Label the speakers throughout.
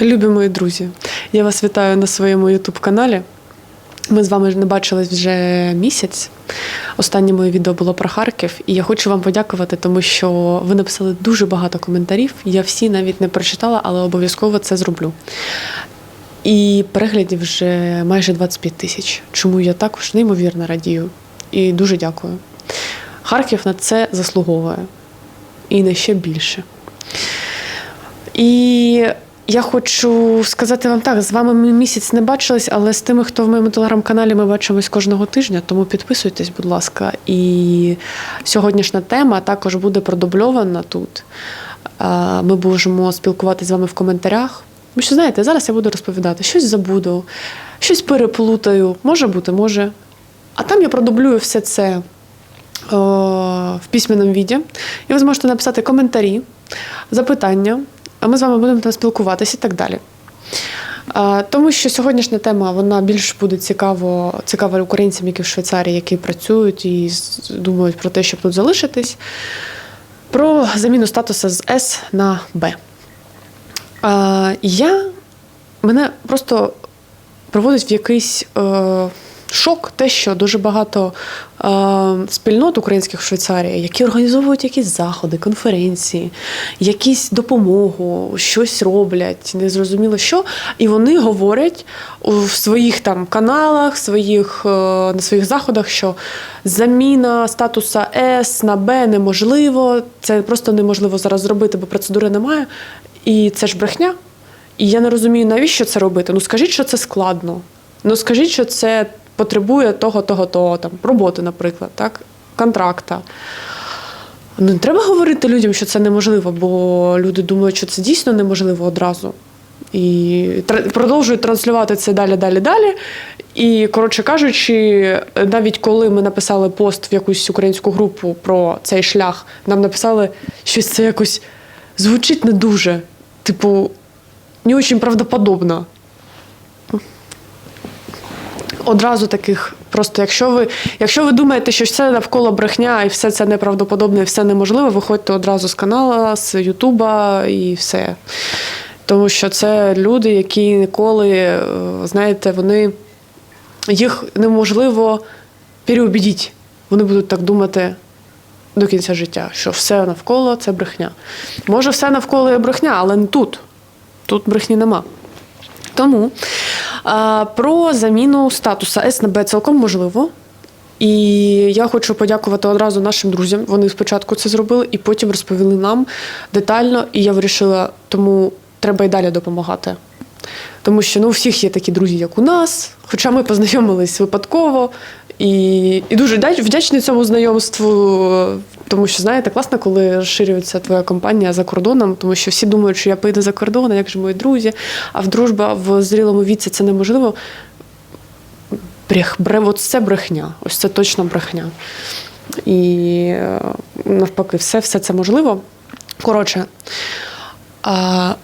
Speaker 1: Любі мої друзі, я вас вітаю на своєму ютуб-каналі. Ми з вами не бачились вже місяць. Останнє моє відео було про Харків, і я хочу вам подякувати, тому що ви написали дуже багато коментарів. Я всі навіть не прочитала, але обов'язково це зроблю. І переглядів вже майже 25 тисяч, чому я також неймовірно радію. І дуже дякую. Харків на це заслуговує. І на ще більше. І я хочу сказати вам так: з вами ми місяць не бачились, але з тими, хто в моєму телеграм-каналі, ми бачимось кожного тижня, тому підписуйтесь, будь ласка. І сьогоднішня тема також буде продубльована тут. Ми можемо спілкуватися з вами в коментарях. Ви що знаєте, зараз я буду розповідати, щось забуду, щось переплутаю. Може бути, може. А там я продублюю все це о, в письменному віді. І ви зможете написати коментарі, запитання, ми з вами будемо там спілкуватися і так далі. Тому що сьогоднішня тема вона більш буде цікаво, цікава українцям, які в Швейцарії, які працюють і думають про те, щоб тут залишитись, про заміну статусу з С на Б. Я мене просто проводить в якийсь е, шок те, що дуже багато е, спільнот українських в Швейцарії, які організовують якісь заходи, конференції, якісь допомогу, щось роблять, незрозуміло що. І вони говорять в своїх там каналах, своїх, е, на своїх заходах, що заміна статуса С на Б неможливо. Це просто неможливо зараз зробити, бо процедури немає. І це ж брехня. І я не розумію, навіщо це робити. Ну скажіть, що це складно. Ну скажіть, що це потребує того, того, того, там, роботи, наприклад, так? контракта. Ну, не треба говорити людям, що це неможливо, бо люди думають, що це дійсно неможливо одразу. І продовжують транслювати це далі, далі, далі. І, коротше кажучи, навіть коли ми написали пост в якусь українську групу про цей шлях, нам написали, що це якось звучить не дуже. Типу, не дуже правдоподобно. Одразу таких, просто якщо ви, якщо ви думаєте, що все навколо брехня і все це неправдоподобне, і все неможливо, виходьте одразу з каналу, з Ютуба і все. Тому що це люди, які ніколи, е, знаєте, вони їх неможливо переубідіть. Вони будуть так думати до кінця життя, що все навколо це брехня. Може, все навколо є брехня, але не тут. Тут брехні нема. Тому про заміну статуса С на Б цілком можливо. І я хочу подякувати одразу нашим друзям. Вони спочатку це зробили і потім розповіли нам детально. І я вирішила, тому треба і далі допомагати. Тому що ну, у всіх є такі друзі, як у нас. Хоча ми познайомились випадково. І, і дуже вдячний цьому знайомству, тому що, знаєте, класно, коли розширюється твоя компанія за кордоном, тому що всі думають, що я поїду за кордон, як же мої друзі, а в дружба в зрілому віці це неможливо. Брех, бре, от це брехня. Ось це точно брехня. І е, навпаки, все, все це можливо. Коротше, а,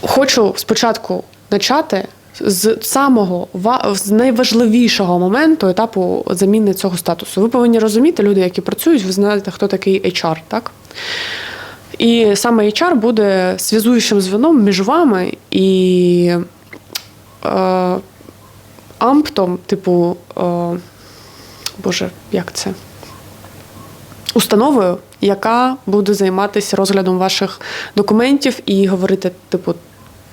Speaker 1: хочу спочатку почати з самого з найважливішого моменту етапу заміни цього статусу. Ви повинні розуміти, люди, які працюють, ви знаєте, хто такий HR, так? І саме HR буде зв'язуючим звеном між вами і е, амптом, типу, е, Боже, як це? Установою, яка буде займатися розглядом ваших документів і говорити, типу,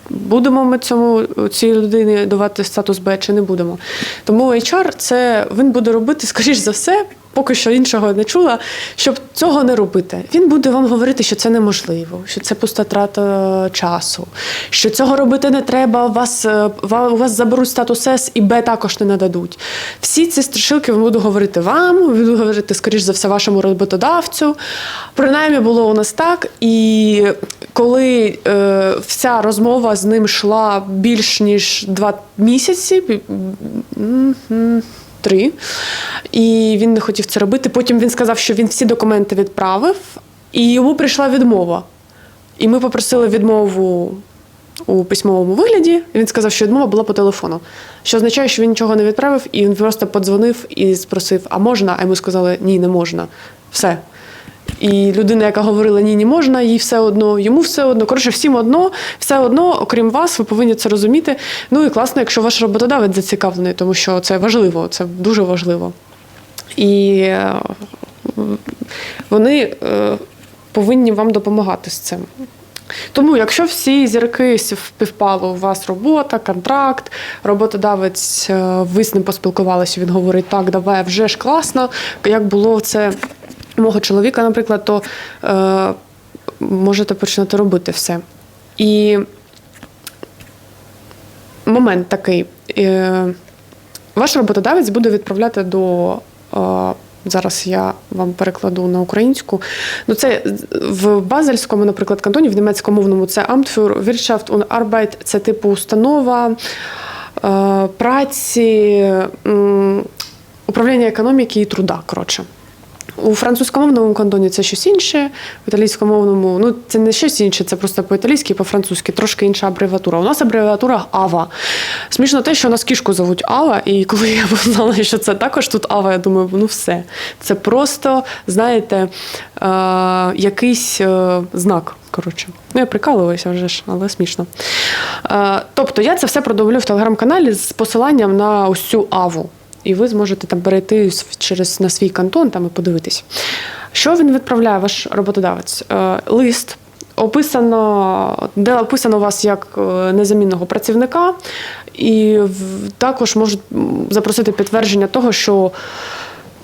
Speaker 1: будемо ми цьому цій людині давати статус Б чи не будемо. Тому HR це він буде робити, скоріш за все, поки що іншого не чула, щоб цього не робити. Він буде вам говорити, що це неможливо, що це пуста трата часу, що цього робити не треба. У вас е, у вас заберуть статус С і Б також не нададуть. Всі ці страшилки він буде говорити вам, буде говорити, скоріш за все, вашому роботодавцю. Принаймні було у нас так. І коли е, вся розмова з ним йшла більш ніж два місяці, м, три, і він не хотів це робити. Потім він сказав, що він всі документи відправив, і йому прийшла відмова. І ми попросили відмову у письмовому вигляді. Він сказав, що відмова була по телефону. Що означає, що він нічого не відправив, і він просто подзвонив і спросив, а можна? А йому сказали, ні, не можна. Все. І людина, яка говорила ні, не можна, їй все одно, йому все одно. Коротше, всім одно, все одно, окрім вас, ви повинні це розуміти. Ну і класно, якщо ваш роботодавець зацікавлений, тому що це важливо, це дуже важливо. І е, вони е, повинні вам допомагати з цим. Тому, якщо всі зірки співпало, у вас робота, контракт, роботодавець, е, ви з ним поспілкувалися, він говорить, так, давай, вже ж класно. Як було це мого чоловіка, наприклад, то е, можете починати робити все. І момент такий. Е, ваш роботодавець буде відправляти до. Е, Зараз я вам перекладу на українську. Ну, це в базельському, наприклад, кантоні, в німецькомовному це Amt für Wirtschaft und Arbeit, це типу установа е, праці, управління економіки і труда. Коротше. У французькомовному кантоні це щось інше, в італійськомовному, ну це не щось інше, це просто по-італійськи, по-французьки, трошки інша абревіатура. У нас абревіатура АВА. Смішно те, що у нас кішку зовуть Ава, і коли я познала, що це також тут Ава, я думаю, ну все. Це просто, знаєте, е, якийсь е, знак. Коротше, ну я прикалуюся вже ж, але смішно. Е, тобто я це все продовлю в телеграм-каналі з посиланням на ось цю Аву і ви зможете там перейти через на свій кантон там і подивитись. Що він відправляє, ваш роботодавець? Е, Лист. Описано, де описано вас як е, незамінного працівника, і також можуть запросити підтвердження того, що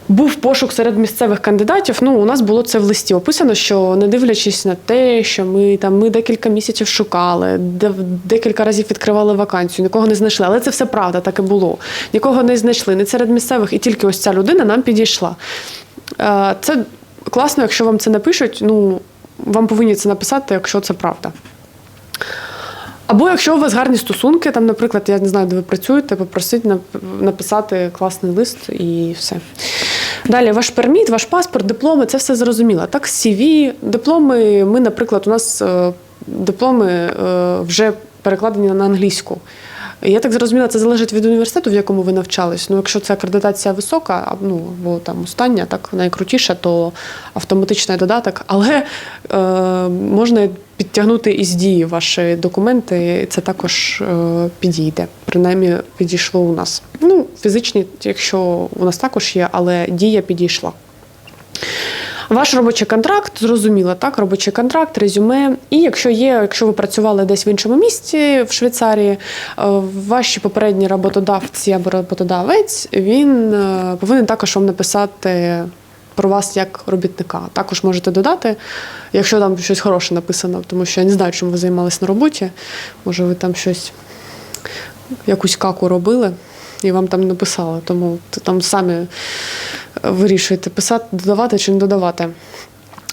Speaker 1: був пошук серед місцевих кандидатів. Ну, у нас було це в листі описано, що не дивлячись на те, що ми там ми декілька місяців шукали, де декілька разів відкривали вакансію, нікого не знайшли. Але це все правда, так і було. Нікого не знайшли, не серед місцевих, і тільки ось ця людина нам підійшла. Е, Це класно, якщо вам це напишуть. Ну, вам повинні це написати, якщо це правда. Або якщо у вас гарні стосунки, там, наприклад, я не знаю, де ви працюєте, попросіть написати класний лист і все. Далі, ваш перміт, ваш паспорт, дипломи це все зрозуміло. Так, CV, дипломи. Ми, наприклад, у нас е, дипломи е, вже перекладені на англійську. Я так зрозуміла, це залежить від університету, в якому ви навчались. Ну, якщо це акредитація висока, ну або там остання, так найкрутіша, то автоматичний додаток. Але е, можна підтягнути із дії ваші документи, це також е, підійде. Принаймні підійшло у нас. Ну, фізичні, якщо у нас також є, але дія підійшла. Ваш робочий контракт, зрозуміло, так, робочий контракт, резюме. І якщо є, якщо ви працювали десь в іншому місті в Швейцарії, е, ваші попередні роботодавці або роботодавець, він е, повинен також вам написати про вас як робітника. Також можете додати, якщо там щось хороше написано, тому що я не знаю, чим ви займалися на роботі. Може, ви там щось, якусь каку робили. І вам там написали, тому то там самі вирішуєте писати, додавати чи не додавати.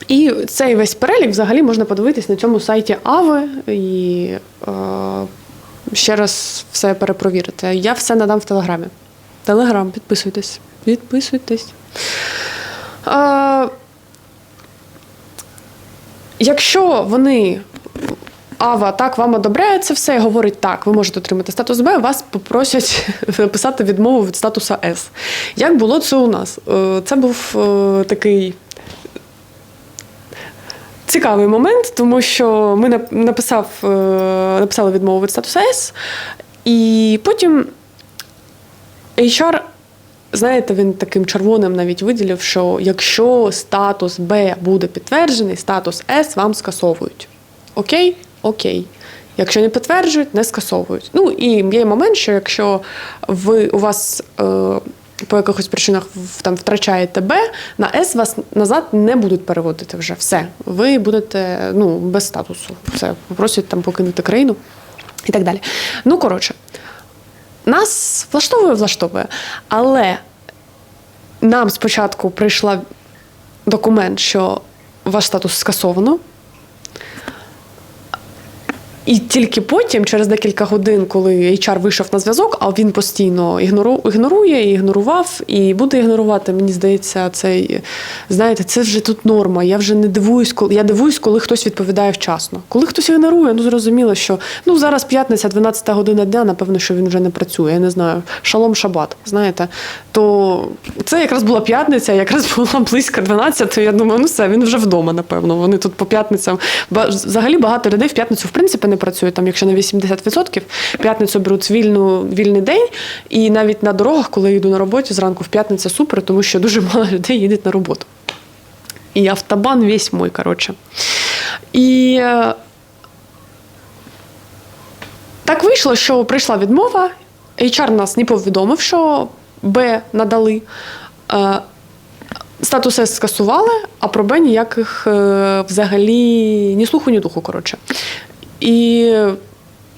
Speaker 1: І цей весь перелік взагалі можна подивитись на цьому сайті Ави і е, ще раз все перепровірити. Я все надам в Телеграмі. Телеграм, підписуйтесь. Підписуйтесь. Е, якщо вони. Ава так вам одобряє це все і говорить так, ви можете отримати статус Б, вас попросять написати відмову від статусу С. Як було це у нас? Е, Це був е, такий цікавий момент, тому що ми написав, е, написали відмову від статусу С, і потім HR, знаєте, він таким червоним навіть виділив, що якщо статус Б буде підтверджений, статус С вам скасовують. Окей? Окей. Якщо не підтверджують, не скасовують. Ну і є момент, що якщо ви у вас е, по якихось причинах там втрачаєте Б, на С вас назад не будуть переводити вже. Все. Ви будете ну, без статусу. Все, попросять там покинути країну і так далі. Ну, коротше, нас влаштовує, влаштовує. Але нам спочатку прийшла документ, що ваш статус скасовано. І тільки потім, через декілька годин, коли HR вийшов на зв'язок, а він постійно ігнорує, ігнорував, і буде ігнорувати. Мені здається, це знаєте, це вже тут норма. Я вже не дивуюсь, коли я дивуюсь, коли хтось відповідає вчасно. Коли хтось ігнорує, ну зрозуміло, що ну зараз п'ятниця, 12 година дня, напевно, що він вже не працює. Я не знаю, шалом шабат, знаєте. То це якраз була п'ятниця, якраз була близько 12, то я думаю, ну все, він вже вдома, напевно. Вони тут по п'ятницям. Взагалі багато людей в п'ятницю, в принципі, не працюють. Там, якщо на 80%, в п'ятницю беруть вільну, вільний день. І навіть на дорогах, коли я йду на роботі зранку, в п'ятниця супер, тому що дуже мало людей їдуть на роботу. І автобан весь мой, коротше. І е, так вийшло, що прийшла відмова. HR нас не повідомив, що Б надали. Е, Статус С скасували, а про Б ніяких е, взагалі ні слуху, ні духу, коротше. І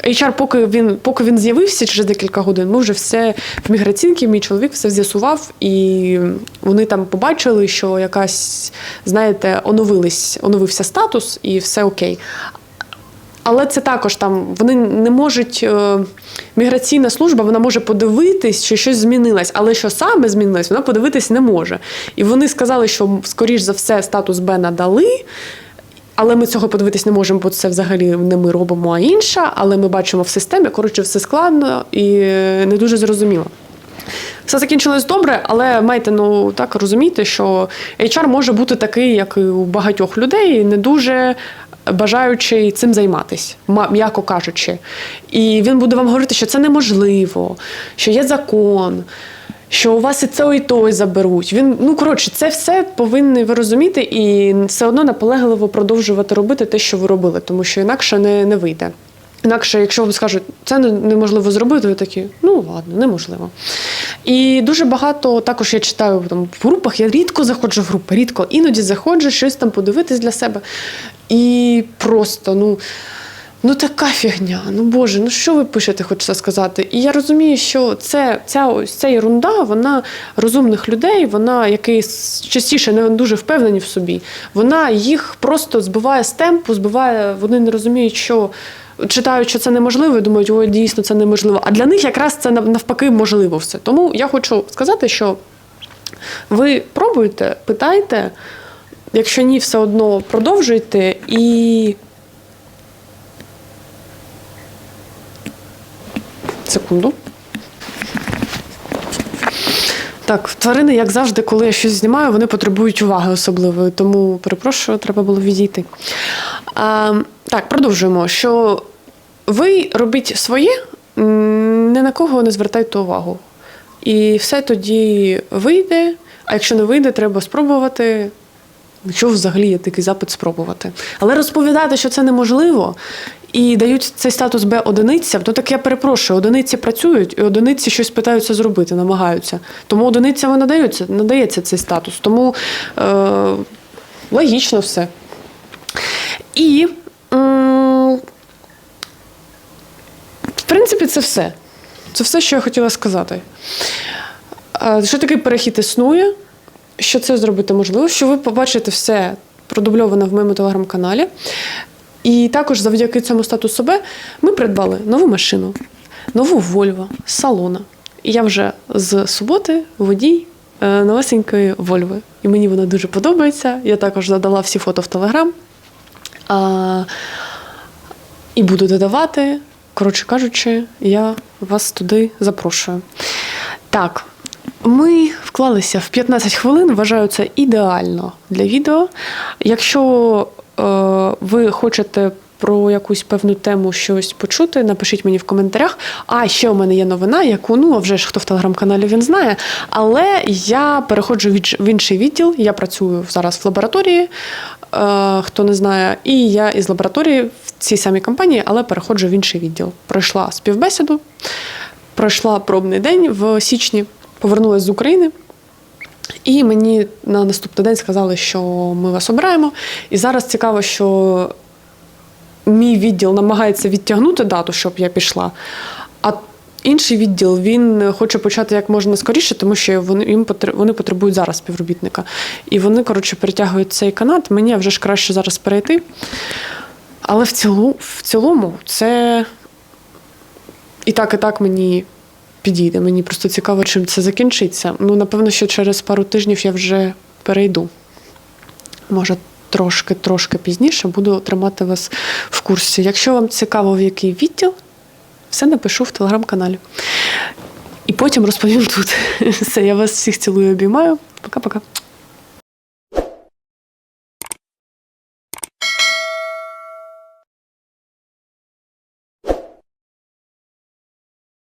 Speaker 1: HR, поки він, поки він з'явився через декілька годин, ми вже все в міграційці, мій чоловік все з'ясував, і вони там побачили, що якась, знаєте, оновились, оновився статус, і все окей. Але це також там вони не можуть. Е, міграційна служба вона може подивитись, що щось змінилось, але що саме змінилось, вона подивитись не може. І вони сказали, що скоріш за все статус Б надали. Але ми цього подивитись не можемо, бо це взагалі не ми робимо, а інша. Але ми бачимо в системі, коротше, все складно і не дуже зрозуміло. Все закінчилось добре, але майте ну так розуміти, що HR може бути такий, як і у багатьох людей, не дуже бажаючий цим займатися, м'яко кажучи. І він буде вам говорити, що це неможливо, що є закон. Що у вас і це і той заберуть. Він ну коротше, це все повинні ви розуміти, і все одно наполегливо продовжувати робити те, що ви робили, тому що інакше не, не вийде. Інакше, якщо вам скажуть, це неможливо зробити, ви такі, ну ладно, неможливо. І дуже багато також я читаю там в групах. Я рідко заходжу в групи, рідко іноді заходжу щось там подивитись для себе. І просто, ну. Ну така фігня. Ну Боже, ну що ви пишете, хочеться сказати. І я розумію, що це ця ось ця ерунда, вона розумних людей, вона які частіше не дуже впевнені в собі. Вона їх просто збиває з темпу, збиває. Вони не розуміють, що читають, що це неможливо, і думають, ой, дійсно це неможливо. А для них якраз це навпаки можливо все. Тому я хочу сказати, що ви пробуйте, питайте. Якщо ні, все одно продовжуйте і. Секунду. Так, тварини, як завжди, коли я щось знімаю, вони потребують уваги особливої, тому перепрошую, треба було відійти. А, так, продовжуємо. Що ви робіть своє, ні на кого не звертайте увагу. І все тоді вийде. А якщо не вийде, треба спробувати. Якщо взагалі є такий запит спробувати. Але розповідати, що це неможливо, і дають цей статус Б одиницям, то так я перепрошую, одиниці працюють, і одиниці щось питаються зробити, намагаються. Тому одиницям і надаються, надається цей статус. Тому е, логічно все. І в принципі, це все. Це все, що я хотіла сказати. Е, Що такий перехід існує, що це зробити можливо, що ви побачите все продубльоване в моєму телеграм-каналі. І також завдяки цьому статусу Б ми придбали нову машину, нову Вольво салона. І я вже з суботи водій е, новесенької Вольви. І мені вона дуже подобається. Я також додала всі фото в Телеграм. А, і буду додавати. Коротше кажучи, я вас туди запрошую. Так, ми вклалися в 15 хвилин. Вважаю це ідеально для відео. Якщо е, ви хочете про якусь певну тему щось почути, напишіть мені в коментарях. А ще у мене є новина, яку ну а вже ж хто в телеграм-каналі він знає. Але я переходжу в інший відділ. Я працюю зараз в лабораторії, е, хто не знає, і я із лабораторії в цій самій компанії, але переходжу в інший відділ. Пройшла співбесіду, пройшла пробний день в січні, повернулася з України. І мені на наступний день сказали, що ми вас обираємо. І зараз цікаво, що мій відділ намагається відтягнути дату, щоб я пішла. А інший відділ він хоче почати як можна скоріше, тому що вони їм вони потребують зараз співробітника. І вони, коротше, перетягують цей канат. Мені вже ж краще зараз перейти. Але в цілому, в цілому це і так, і так мені підійде. Мені просто цікаво, чим це закінчиться. Ну, напевно, що через пару тижнів я вже перейду. Може, трошки, трошки пізніше буду тримати вас в курсі. Якщо вам цікаво, в який відділ, все напишу в телеграм-каналі. І потім розповім тут. Все, я вас всіх цілую, обіймаю. Пока-пока.